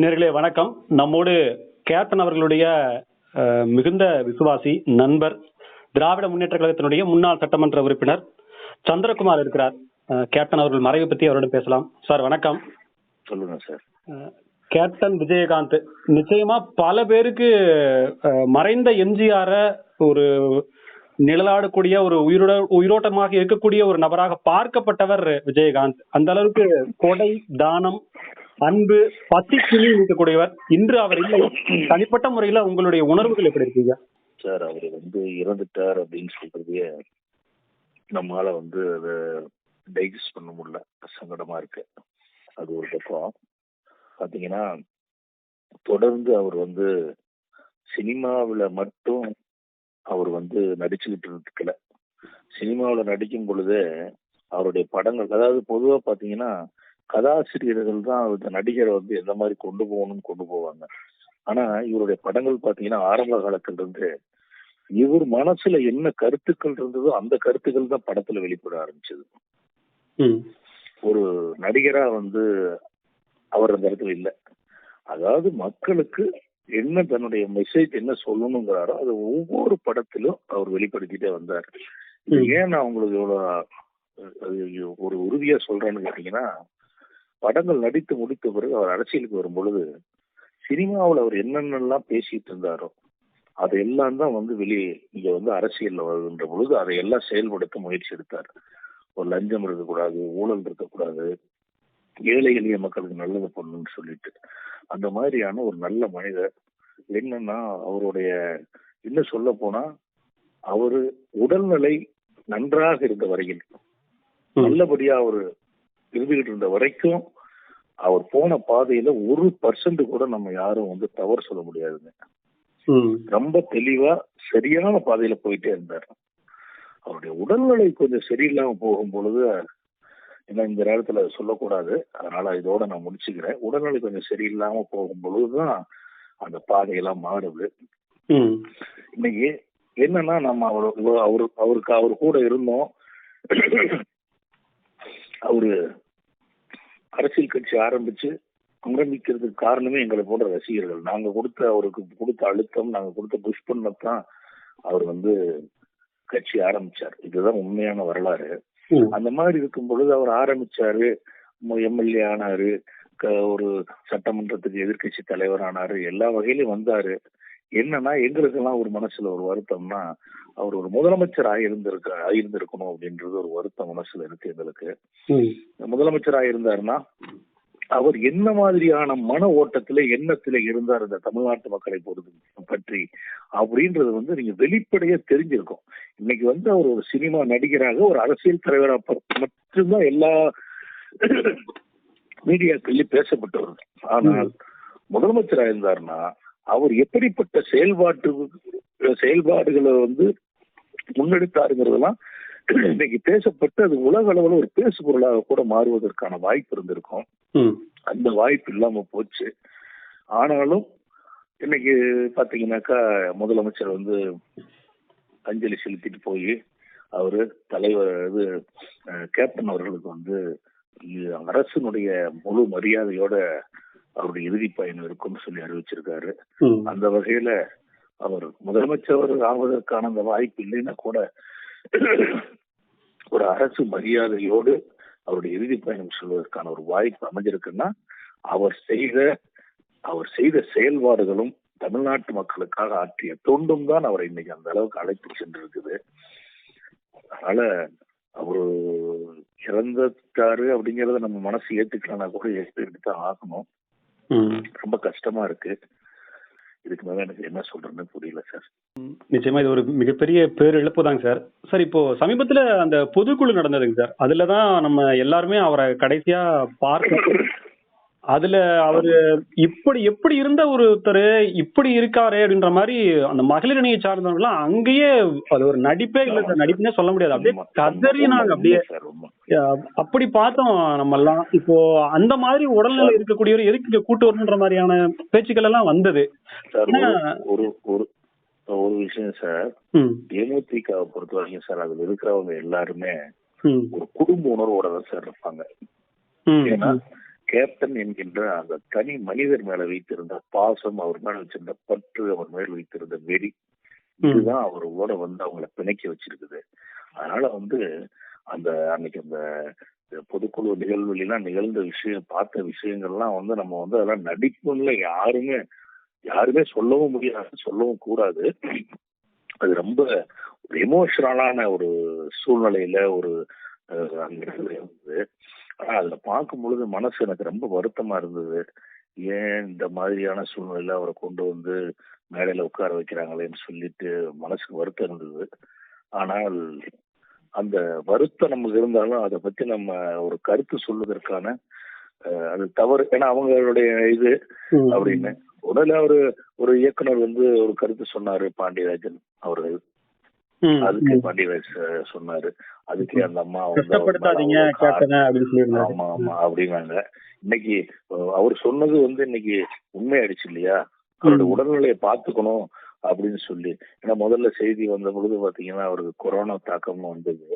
நேர்களே வணக்கம். நம்மோடு கேப்டன் அவர்களுடைய மிகுந்த விசுவாசி நண்பர் திராவிட முன்னேற்ற கழகத்தினுடைய முன்னாள் சட்டமன்ற உறுப்பினர் சந்திரகுமார் இருக்கிறார். கேப்டன் அவர்கள் மறைவு பத்தி அவரிடம் பேசலாம். சார் வணக்கம். சொல்லுங்க சார். கேப்டன் விஜயகாந்த் நிச்சயமா பல பேருக்கு மறைந்த எம்ஜிஆர ஒரு நிழலாடக்கூடிய ஒரு உயிரோட உயிரோட்டமாக இருக்கக்கூடிய ஒரு நபராக பார்க்கப்பட்டவர் விஜயகாந்த். அந்த அளவுக்கு கொடை தானம் அன்பு பத்தி துணி இருக்கக்கூடியவர் இன்று அவர் இல்லை தனிப்பட்ட முறையில உங்களுடைய உணர்வுகள் எப்படி இருக்கீங்க? சார் அவர் வந்து இறந்துட்டார் அப்படின்னு சொல்றதையே நம்மளால வந்து அதை டைஜஸ்ட் பண்ண முடியல. சங்கடமா இருக்கு. அது ஒரு பக்கம். பாத்தீங்கன்னா தொடர்ந்து அவர் வந்து சினிமாவில் மட்டும் அவர் வந்து நடிச்சுக்கிட்டு இருக்கல. சினிமாவில் நடிக்கும் பொழுது அவருடைய படங்கள் அதாவது பொதுவா பாத்தீங்கன்னா கதாசிரியர்கள் தான் அந்த நடிகரை வந்து எந்த மாதிரி கொண்டு போகணும்னு கொண்டு போவாங்க. ஆனா இவருடைய படங்கள் பாத்தீங்கன்னா ஆரம்ப காலத்துல இருந்து இவர் மனசுல என்ன கருத்துக்கள் இருந்ததோ அந்த கருத்துக்கள் தான் படத்துல வெளிப்பட ஆரம்பிச்சது. ஒரு நடிகரா வந்து அவர் அந்த இடத்துல இல்ல. அதாவது மக்களுக்கு என்ன தன்னுடைய மெசேஜ் என்ன சொல்லணுங்கிறாரோ அது ஒவ்வொரு படத்திலும் அவர் வெளிப்படுத்திட்டே வந்தார். ஏன் நான் உங்களுக்கு இவ்வளவு ஒரு உறுதியா சொல்றேன்னு கேட்டீங்கன்னா படங்கள் நடித்து முடித்த பிறகு அவர் அரசியலுக்கு வரும் பொழுது சினிமாவில் அவர் என்னென்னலாம் பேசிட்டு இருந்தாரோ அதையெல்லாம் தான் வந்து வெளியே இங்க வந்து அரசியல்ல வருகின்ற பொழுது அதையெல்லாம் செயல்படுத்த முயற்சி எடுத்தார். ஒரு லஞ்சம் இருக்கக்கூடாது ஊழல் இருக்கக்கூடாது ஏழை எளிய மக்களுக்கு நல்லது பண்ணணும்னு சொல்லிட்டு. அந்த மாதிரியான ஒரு நல்ல மனிதர். என்னன்னா அவருடைய இன்னும் சொல்ல போனா அவரு உடல்நிலை நன்றாக இருந்த வரையில். நல்லபடியா அவர் இருந்துகிட்டு இருந்த வரைக்கும் அவர் போன பாதையில ஒரு பர்சன்ட் கூட நம்ம யாரும் வந்து தவறு சொல்ல முடியாதுங்க. ரொம்ப தெளிவா சரியான பாதையில போயிட்டே இருந்தார். அவருடைய உடல்நிலை கொஞ்சம் சரியில்லாம போகும் பொழுது ஏன்னா இந்த நேரத்துல சொல்லக்கூடாது. அதனால இதோட நான் முடிச்சுக்கிறேன். உடல்நிலை கொஞ்சம் சரியில்லாம போகும் பொழுதுதான் அந்த பாதையெல்லாம் மாறுது. இன்னைக்கு என்னன்னா நம்ம அவரு அவரு அவருக்கு அவர் கூட இருந்தோம். அவரு அரசியல் கட்சி ஆரம்பிச்சு ஆரம்பிக்கிறதுக்கு காரணமே எங்களை போன்ற ரசிகர்கள். நாங்க கொடுத்த அவருக்கு கொடுத்த அழுத்தம் நாங்க கொடுத்த புஷ் பண்ணத்தான் அவர் வந்து கட்சி ஆரம்பிச்சார். இதுதான் உண்மையான வரலாறு. அந்த மாதிரி இருக்கும் பொழுது அவர் ஆரம்பிச்சாரு எம்எல்ஏ ஆனாரு ஒரு சட்டமன்றத்துக்கு எதிர்க்கட்சி தலைவர் ஆனாரு எல்லா வகையிலும் வந்தாரு. என்னன்னா எங்களுக்கெல்லாம் ஒரு மனசுல ஒரு வருத்தம்னா அவர் ஒரு முதலமைச்சர் ஆயிருந்திருக்க ஆயிருந்திருக்கணும் அப்படின்றது ஒரு வருத்தம் மனசுல இருக்கு எங்களுக்கு. முதலமைச்சர் ஆயிருந்தாருன்னா அவர் என்ன மாதிரியான மன ஓட்டத்தில எண்ணத்தில இருந்தார் இந்த தமிழ்நாட்டு மக்களை பொறுத்து பற்றி அப்படின்றது வந்து நீங்க வெளிப்படையா தெரிஞ்சிருக்கும். இன்னைக்கு வந்து அவர் ஒரு சினிமா நடிகராக ஒரு அரசியல் தலைவரா மட்டும்தான் எல்லா மீடியாக்கள்லயும் பேசப்பட்டு வருது. ஆனால் முதலமைச்சரா இருந்தாருன்னா அவர் எப்படிப்பட்ட செயல்பாட்டு செயல்பாடுகளை வந்து முன்னெடுத்தாருங்கிறதெல்லாம் இன்னைக்கு பேசப்பட்டு அது உலக அளவுல ஒரு பேசு பொருளாக கூட மாறுவதற்கான வாய்ப்பு இருந்திருக்கும். அந்த வாய்ப்பு இல்லாம போச்சு. ஆனாலும் இன்னைக்கு பாத்தீங்கன்னாக்கா முதலமைச்சர் வந்து அஞ்சலி செலுத்திட்டு போய் அவரு தலைவர் இது கேப்டன் அவர்களுக்கு வந்து அரசினுடைய முழு மரியாதையோட அவருடைய இறுதி பயணம் இருக்கும்னு சொல்லி அறிவிச்சிருக்காரு. அந்த வகையில அவர் முதலமைச்சர் ஆவதற்கான அந்த வாய்ப்பு இல்லைன்னா கூட ஒரு அரசு மரியாதையோடு அவருடைய இறுதி பயணம் சொல்வதற்கான ஒரு வாய்ப்பு அமைஞ்சிருக்குன்னா அவர் செய்த அவர் செய்த செயல்பாடுகளும் தமிழ்நாட்டு மக்களுக்காக ஆற்றிய தொண்டும் தான் அவரை இன்னைக்கு அந்த அளவுக்கு அழைத்து சென்றிருக்குது. அதனால அவரு இறந்துட்டாரு அப்படிங்கறத நம்ம மனசு ஏத்துக்கலன்னா கூட ஏத்துக்கிட்டு தான் ஆகணும். ரொம்ப கஷ்டமா இருக்கு. இதுக்கு மேல எனக்கு என்ன சொல்றேன்னு புரியல சார். நிச்சயமா இது ஒரு மிகப்பெரிய பேரிழப்பு தாங்க சார். சார் இப்போ சமீபத்துல அந்த பொதுக்குழு நடந்ததுங்க சார். அதுல தான் நம்ம எல்லாருமே அவரை கடைசியா பார்க்க அதுல அவரு இப்படி எப்படி இருந்த ஒருத்தர் இப்படி இருக்காரு அப்படின்ற மாதிரி அந்த மகளிர் அணியை சார்ந்தவங்கலாம் அங்கேயே அது ஒரு நடிப்பே இல்ல சார். நடிப்புனே சொல்ல முடியாது. அப்படியே கதறி நாங்க அப்படியே அப்படி பார்த்தோம் நம்ம எல்லாம் இப்போ அந்த மாதிரி உடல்நிலை இருக்கக்கூடியவர் எதுக்கு இங்க கூட்டு வரணுன்ற மாதிரியான பேச்சுக்கள் எல்லாம் வந்தது. சார் ஒரு- ஒரு ஒரு விஷயம் சார். தேமுதிகவை பொறுத்த வரைக்கும் சார் அதுல இருக்கிறவங்க எல்லாருமே ஒரு குடும்ப உணர்வோட தான் சார் இருப்பாங்க. ஏன்னா கேப்டன் என்கின்ற அந்த தனி மனிதர் மேல வைத்திருந்த பாசம் அவர் மேல வச்சிருந்த பற்று அவர் மேல் வைத்திருந்த வெறி. இதுதான் அவரோட வந்து அவங்கள பிணைக்க வச்சிருக்குது அதனால வந்து அந்த அன்னைக்கு அந்த பொதுக்குழு நிகழ்வுலாம் நிகழ்ந்த விஷயம் பார்த்த விஷயங்கள்லாம் வந்து நம்ம வந்து அதெல்லாம் நடிப்புல யாருமே யாருமே சொல்லவும் முடியாது சொல்லவும் கூடாது அது ரொம்ப ஒரு எமோஷனலான ஒரு சூழ்நிலையில ஒரு அந்த இடத்துல இருந்தது ஆனா அதுல பார்க்கும் பொழுது மனசு எனக்கு ரொம்ப வருத்தமா இருந்தது ஏன் இந்த மாதிரியான சூழ்நிலையில அவரை கொண்டு வந்து மேடையில உட்கார வைக்கிறாங்களேன்னு சொல்லிட்டு மனசுக்கு வருத்தம் இருந்தது ஆனால் அந்த வருத்தம் நமக்கு இருந்தாலும் அதை பத்தி நம்ம ஒரு கருத்து சொல்வதற்கான அஹ், அது தவறு ஏன்னா அவங்களுடைய இது. அப்படின்னு உடனே ஒரு ஒரு இயக்குனர் வந்து ஒரு கருத்து சொன்னாரு பாண்டியராஜன் அவர்கள். அதுக்கு சார் சொன்னாரு. அதுக்கு அந்த அம்மா ஆமா ஆமா அப்படின்னாங்க. இன்னைக்கு அவர் சொன்னது வந்து இன்னைக்கு உண்மையாயிடுச்சு இல்லையா? அவரோட. உடல்நிலையை பார்த்துக்கணும் அப்படின்னு சொல்லி. ஏன்னா முதல்ல செய்தி வந்த பொழுது பாத்தீங்கன்னா அவருக்கு கொரோனா தாக்கம்னு வந்தது.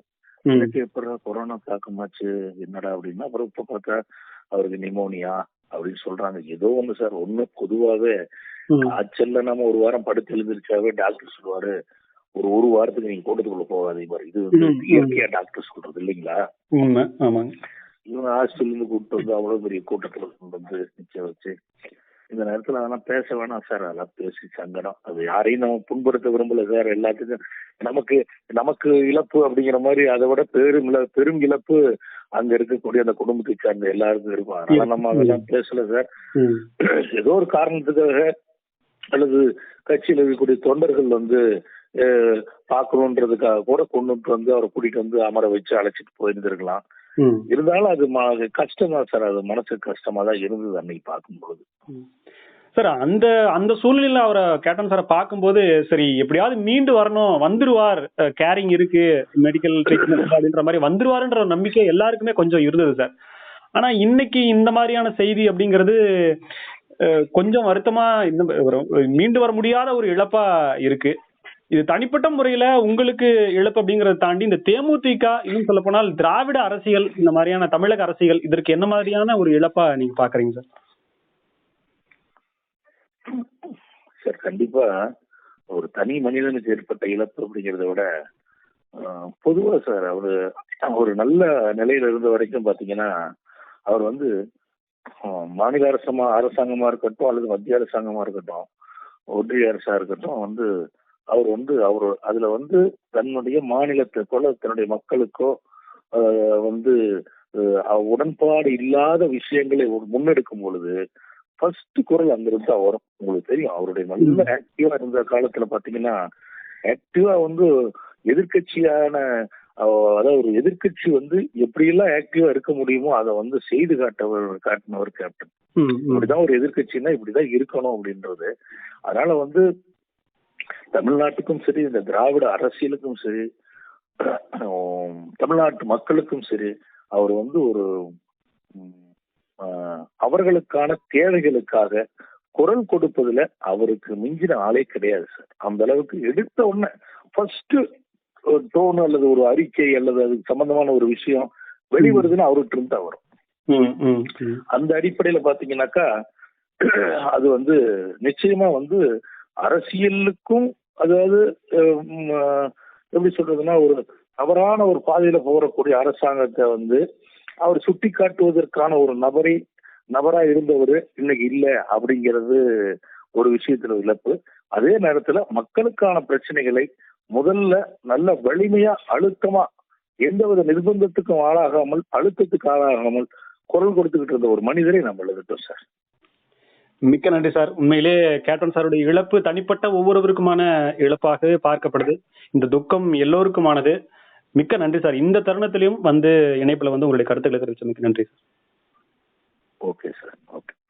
எனக்கு எப்படா கொரோனா தாக்கமாச்சு? என்னடா அப்படின்னா அப்புறம் இப்ப பார்த்தா அவருக்கு நிமோனியா அப்படின்னு சொல்றாங்க. ஏதோ ஒண்ணு சார் ஒண்ணு பொதுவாவே. காய்ச்சல்ல நம்ம ஒரு வாரம் படுத்து எழுந்திருச்சாவே டாக்டர் சொல்லுவாரு. ஒரு ஒரு வாரத்துக்கு நீங்க கூட்டத்துக்குள்ள போகாதீங்க பாரு. இது வந்து. இயற்கையா டாக்டர் சொல்றது இல்லைங்களா? இவங்க ஹாஸ்டல்ல இருந்து கூப்பிட்டு வந்து அவ்வளவு பெரிய கூட்டத்துல வந்து நிக்க வச்சு இந்த நேரத்துல அதெல்லாம் பேச வேணாம் சார் அதெல்லாம் பேசி சங்கடம். அது யாரையும் நம்ம புண்படுத்த விரும்பல சார் எல்லாத்துக்கும் நமக்கு நமக்கு இழப்பு அப்படிங்கிற மாதிரி அதை விட பெரும் பெரும் இழப்பு அங்க இருக்கக்கூடிய அந்த குடும்பத்தை சார்ந்த எல்லாருக்கும் இருக்கும். அதனால நம்ம அதெல்லாம் பேசல சார். ஏதோ ஒரு காரணத்துக்காக அல்லது கட்சியில் இருக்கக்கூடிய தொண்டர்கள் வந்து அஹ், பார்க்கணுன்றதுக்காக கூட கொண்டு வந்து அவரை கூட்டிட்டு வந்து அமர வச்சு அழைச்சிட்டு போயிருந்திருக்கலாம். இருந்தாலும் அது கஷ்டம் தான் சார். அது மனசுக்கு கஷ்டமா தான் இருந்தது அன்னைக்கு பார்க்கும்பொழுது. சார் அந்த அந்த சூழ்நிலையில அவரை கேப்டன் சாரை பார்க்கும்போது சரி எப்படியாவது மீண்டு வரணும் வந்துருவார் கேரிங் இருக்கு மெடிக்கல் ட்ரீட்மெண்ட் அப்படின்ற மாதிரி வந்துருவாருன்ற நம்பிக்கை எல்லாருக்குமே கொஞ்சம் இருந்தது சார். ஆனா இன்னைக்கு இந்த மாதிரியான செய்தி அப்படிங்கிறது கொஞ்சம் வருத்தமா இந்த மீண்டு வர முடியாத ஒரு இழப்பா இருக்கு. இது தனிப்பட்ட முறையில உங்களுக்கு இழப்பு அப்படிங்கறத தாண்டி இந்த தேமுதிக இன்னும் சொல்ல போனால் திராவிட அரசியல் இந்த மாதிரியான தமிழக அரசியல் இதற்கு என்ன மாதிரியான ஒரு இழப்பா நீங்க பாக்குறீங்க சார்? சார் கண்டிப்பா ஒரு தனி மனிதனுக்கு ஏற்பட்ட இழப்பு அப்படிங்கிறத விட ஆஹ், பொதுவா சார் அவரு ஒரு நல்ல நிலையில இருந்த வரைக்கும் பாத்தீங்கன்னா அவர் வந்து மாநில அரசமா அரசாங்கமா இருக்கட்டும் அல்லது மத்திய அரசாங்கமா இருக்கட்டும் ஒன்றிய அரசா இருக்கட்டும் வந்து அவர் வந்து அவர் அதுல வந்து தன்னுடைய மாநிலத்தை போல தன்னுடைய மக்களுக்கோ வந்து உடன்பாடு இல்லாத விஷயங்களை முன்னெடுக்கும் பொழுது ஃபர்ஸ்ட் குரல் அங்கிருந்து தான் வரும். உங்களுக்கு தெரியும். அவருடைய நல்ல ஆக்டிவா இருந்த காலத்துல பாத்தீங்கன்னா ஆக்டிவா வந்து எதிர்க்கட்சியான அஹ், அதாவது ஒரு எதிர்க்கட்சி வந்து எப்படியெல்லாம் ஆக்டிவா இருக்க முடியுமோ அதை வந்து செய்து காட்டவர் காட்டினவர் கேப்டன். இப்படிதான் ஒரு எதிர்க்கட்சின்னா இப்படிதான் இருக்கணும் அப்படின்றது. அதனால வந்து தமிழ்நாட்டுக்கும் சரி இந்த திராவிட அரசியலுக்கும் சரி தமிழ்நாட்டு மக்களுக்கும் சரி அவர் வந்து ஒரு அவர்களுக்கான தேவைகளுக்காக குரல் கொடுப்பதுல அவருக்கு மிஞ்சின ஆளே கிடையாது சார் அந்த அளவுக்கு எடுத்த உடனே ஃபர்ஸ்ட் டோன் அல்லது ஒரு அறிக்கை அல்லது அதுக்கு சம்பந்தமான ஒரு விஷயம் வெளிவருதுன்னு அவர்கிட்ட இருந்து வரும். அந்த அடிப்படையில பாத்தீங்கன்னாக்கா அது வந்து நிச்சயமா வந்து அரசியலுக்கும் அதாவது எப்படி சொல்றதுன்னா ஒரு தவறான ஒரு பாதையில போகக்கூடிய அரசாங்கத்தை வந்து அவர் சுட்டி காட்டுவதற்கான ஒரு நபரை நபரா இருந்தவர் இன்னைக்கு இல்லை அப்படிங்கிறது ஒரு விஷயத்துல இழப்பு. அதே நேரத்துல மக்களுக்கான பிரச்சனைகளை முதல்ல நல்ல வலிமையா அழுத்தமா எந்தவித நிர்பந்தத்துக்கும் ஆளாகாமல் அழுத்தத்துக்கு ஆளாகாமல் குரல் கொடுத்துக்கிட்டு இருந்த ஒரு மனிதரை நம்ம எழுதிட்டோம் சார். மிக்க நன்றி சார். உண்மையிலே கேப்டன் சாருடைய இழப்பு தனிப்பட்ட ஒவ்வொருவருக்குமான இழப்பாக பார்க்கப்படுது. இந்த துக்கம் எல்லோருக்குமானது. மிக்க நன்றி சார். இந்த தருணத்திலையும் வந்து இணைப்புல வந்து உங்களுடைய கருத்துக்களை தெரிவிச்ச மிக்க நன்றி சார். Okay sir. ஓகே.